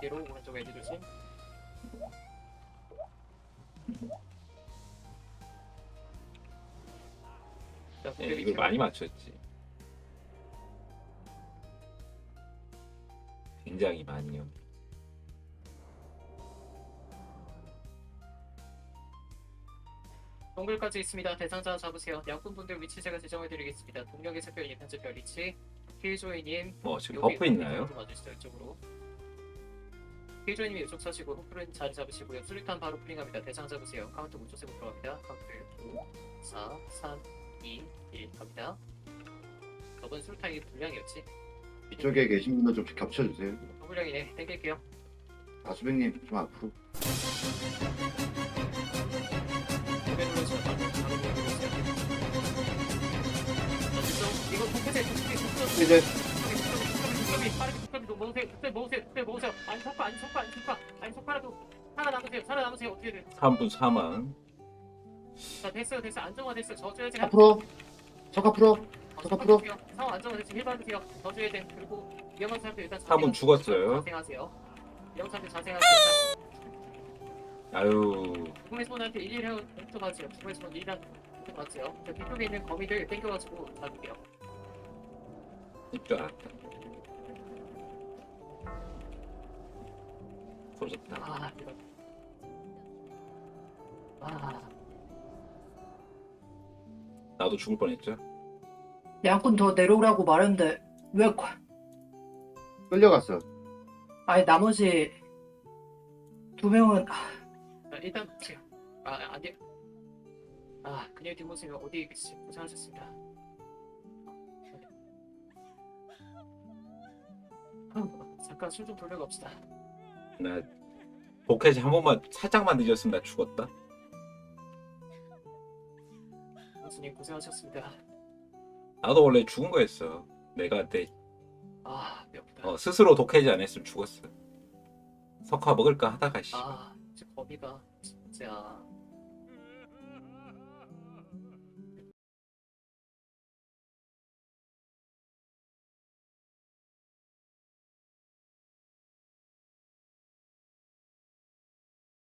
뒤로 오른쪽 에지 조심. 자, 예, 밑으로. 많이 맞췄지. 굉장히 많이요. 동굴까지 있습니다. 대상자 잡으세요. 양꾼분들 위치 제가 지정해드리겠습니다. 동력의 색별님 편집별 위치. 킬조이님 뭐 지금 버프 있나요? 좀 와주시죠 이쪽으로. 킬조이님이 이쪽 서시고 호프른 자리 잡으시고요. 수류탄 바로 프링합니다. 대상 잡으세요. 카운트 문조 세고 들어갑니다. 카운트 5, 4, 3, 2, 1 갑니다. 저번 수류탄이 불량이었지? 이쪽에 계신 분들 좀 겹쳐주세요. 불량이네. 땡길게요. 아수백님 좀 앞으로. 바로 바로. 이거 독해제 독해 독해 이제 모으세요. 국감 모으세요. 안 속파 살아남으세요. 어떻게든. 3분 사망. 자 됐어요 됐어요. 안정화 됐어요. 저줘야지. 앞으로. 석 앞으로. 석 앞으로. 상황 안정화 됐어요. 힐 받으세요. 저줘야 돼. 그리고 위험한 사람들 일단 사분 죽었어요. 자생하세요. 위험한 사람들 자생하세요. 아유, 죽음의 손한테 일일하고 공투 맞으세요. 죽음의 손 일일하고 공투 맞으세요. 저 뒤쪽에 있는 거미들 땡겨가지고 잡을게요. 입줄 알았다. 터졌다. 아 이거. 아. 나도 죽을 뻔했죠. 양꾼 더 내려오라고 말했는데 왜 과- 끌려갔어. 아니 나머지 두 명은 아, 자, 일단 보세요. 아, 안 돼. 아, 그녀의 뒷모습이 어디 계시지? 고생하셨습니다. 아, 잠깐 술좀 돌려 갑시다. 나 복해지 한 번만 살짝만 늦었으면 나 죽었다. 교수님 고생하셨습니다. 나도 원래 죽은 거였어. 내가 내 아, 배고프다. 어, 스스로 독해지 안 했으면 죽었어. 석화 먹을까 하다가 씨. 아, 이제 거미가 진짜